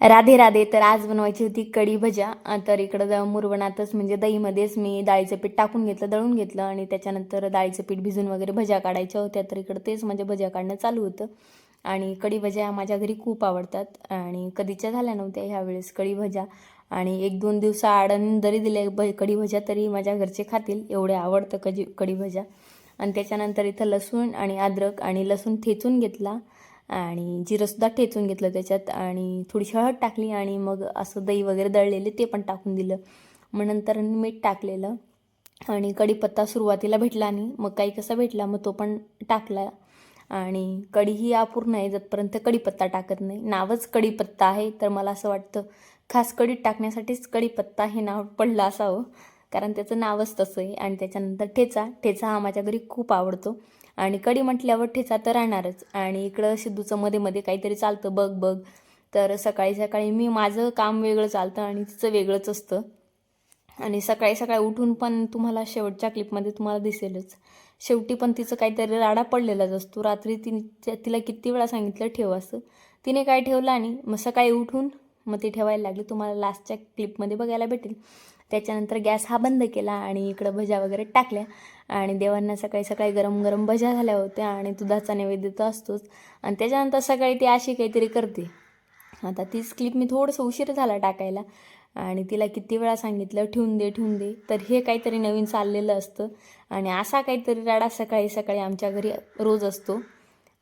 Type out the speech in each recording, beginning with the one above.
राधे राधे तर आज बनवायची होती कढी भजा तर इकडं द- मुरवणातच म्हणजे दहीमध्येच मी डाळीचं पीठ टाकून घेतलं दळून घेतलं आणि त्याच्यानंतर डाळीचं पीठ भिजून वगैरे भज्या काढायच्या होत्या. तर इकडं तेच म्हणजे भज्या काढणं चालू होतं. आणि कढी भज्या माझ्या घरी खूप आवडतात आणि कधीच्या झाल्या नव्हत्या ह्यावेळेस कढी भज्या. आणि एक दोन दिवसा आडन जरी दिले ब कढी भज्या तरी माझ्या घरचे खातील एवढे आवडतं कधी कढी भज्या. आणि त्याच्यानंतर इथं लसूण आणि अद्रक आणि लसूण ठेचून घेतला. आणि जिरंसुद्धा ठेचून घेतलं त्याच्यात आणि थोडीशी हळद टाकली आणि मग असं दही वगैरे दळलेले ते पण टाकून दिलं. मग नंतर मीठ टाकलेलं आणि कढीपत्ता सुरुवातीला भेटला नाही. मग काही कसा भेटला मग तो पण टाकला. आणि कढी ही अपूर्ण आहे जतपर्यंत कढीपत्ता टाकत नाही. नावच कढीपत्ता आहे तर मला असं वाटतं खास कढीत टाकण्यासाठीच कढीपत्ता हे नाव पडलं असावं. कारण त्याचं नावच तसं आहे आणि त्याच्यानंतर ठेचा. ठेचा हा माझ्या घरी खूप आवडतो. आणि कडी म्हटल्यावर ठेचा तर राहणारच. आणि इकडं सिद्धूचं मध्ये मध्ये काहीतरी चालतं. बघ बघ. तर सकाळी सकाळी मी माझं काम वेगळं चालतं आणि तिचं वेगळंच असतं. आणि सकाळी सकाळी उठून पण तुम्हाला शेवटच्या क्लिपमध्ये तुम्हाला दिसेलच. शेवटी पण तिचं काहीतरी राडा पडलेलाच असतो. रात्री ती तिला किती वेळा सांगितलं ठेव असं. तिने काय ठेवलं आणि मग सकाळी उठून मग ती ठेवायला लागली. तुम्हाला लास्टच्या क्लिपमध्ये बघायला भेटेल. त्याच्यानंतर गॅस हा बंद केला आणि इकडं भज्या वगैरे टाकल्या. आणि देवांना सकाळी सकाळी गरम गरम भज्या झाल्या होत्या आणि दुधाचा नैवेद्य तर असतोच. आणि त्याच्यानंतर सकाळी ती अशी काहीतरी करते. आता तीच क्लिप मी थोडंसं उशीर झाला टाकायला. आणि तिला किती वेळा सांगितलं ठेवून दे ठेवून दे. तर हे काहीतरी नवीन चाललेलं असतं. आणि असा काहीतरी राडा सकाळी सकाळी आमच्या घरी रोज असतो.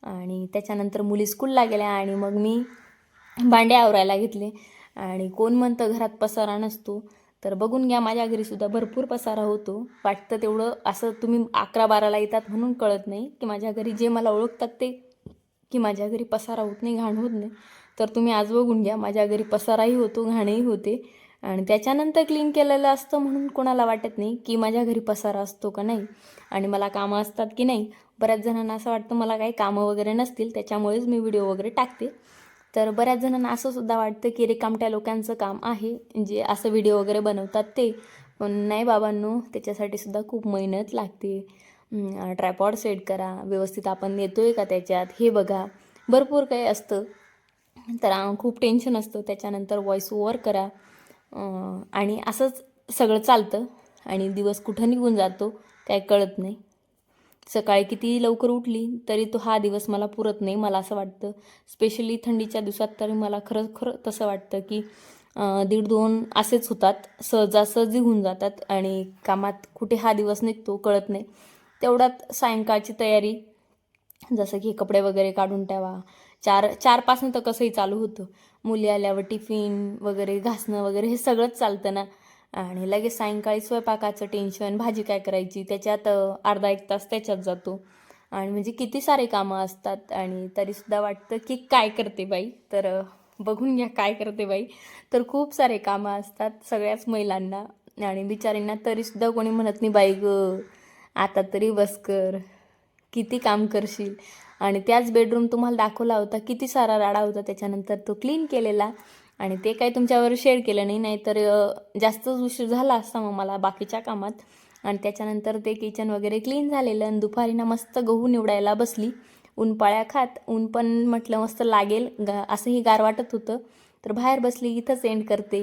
आणि त्याच्यानंतर मुली स्कूलला गेल्या आणि मग मी भांडे आवरायला घेतले. आणि कोण म्हणतं घरात पसारा नसतो. तर बघून घ्या माझ्या घरीसुद्धा भरपूर पसारा होतो. वाटतं तेवढं असं तुम्ही अकरा बाराला येतात म्हणून कळत नाही की माझ्या घरी जे मला ओळखतात ते की माझ्या घरी पसारा होत नाही घाण होत नाही. तर तुम्ही आज बघून घ्या माझ्या घरी पसाराही होतो घाणही होते. आणि त्याच्यानंतर क्लीन केलेलं असतं म्हणून कोणाला वाटत नाही की माझ्या घरी पसारा असतो का नाही. आणि मला कामं असतात की नाही. बऱ्याच जणांना असं वाटतं मला काही कामं वगैरे नसतील त्याच्यामुळेच मी व्हिडिओ वगैरे टाकते. तर बऱ्याच जणांना असं सुद्धा वाटतं की रिकामट्या लोकांचं काम आहे. जे असं व्हिडिओ वगैरे बनवतात ते. पण नाही बाबांनो त्याच्यासाठी सुद्धा खूप मेहनत लागते. ट्रायपॉड सेट करा. व्यवस्थित आपण येतो आहे का त्याच्यात? हे बघा. भरपूर काही असतं. तर खूप टेन्शन असतं. त्याच्यानंतर व्हॉइस ओवर करा. आणि असंच सगळं चालतं. आणि दिवस कुठं निघून जातो काय कळत नाही. सकाळी किती लवकर उठली तरी तो हा दिवस मला पुरत नाही मला असं वाटतं. स्पेशली थंडीच्या दिवसात तरी मला खरं खरं तसं वाटतं की दीड दोन असेच होतात. सहजासहजी होऊन जातात आणि कामात कुठे हा दिवस निघतो कळत नाही. तेवढ्यात सायंकाळची तयारी जसं की कपडे वगैरे काढून ठेवा. चार चारपासून तर कसंही चालू होतं. मुली आल्यावर टिफिन वगैरे घासणं वगैरे हे सगळंच चालतं ना. आणि लगेच सायंकाळी स्वयंपाकाचं टेन्शन भाजी काय करायची त्याच्यात अर्धा एक तास त्याच्यात जातो. आणि म्हणजे किती सारे कामं असतात आणि तरीसुद्धा वाटतं की काय करते बाई? तर बघून घ्या काय करते बाई. तर खूप सारे कामं असतात सगळ्याच महिलांना. आणि बिचारींना तरीसुद्धा कोणी म्हणत नाही बाई ग आता तरी बस कर. किती काम करशील. आणि त्याच बेडरूम तुम्हाला दाखवला होता किती सारा राडा होता त्याच्यानंतर तो क्लीन केलेला. आणि ते काही तुमच्यावर शेअर केलं नाही नाहीतर जास्तच उशीर झाला असता मग मला बाकीच्या कामात. आणि त्याच्यानंतर ते किचन वगैरे क्लीन झालेलं आणि दुपारी ना मस्त गहू निवडायला बसली. उनपाळ्या खात ऊन पण म्हटलं मस्त लागेल गा असंही गार वाटत होतं. तर बाहेर बसली इथंच एंड करते.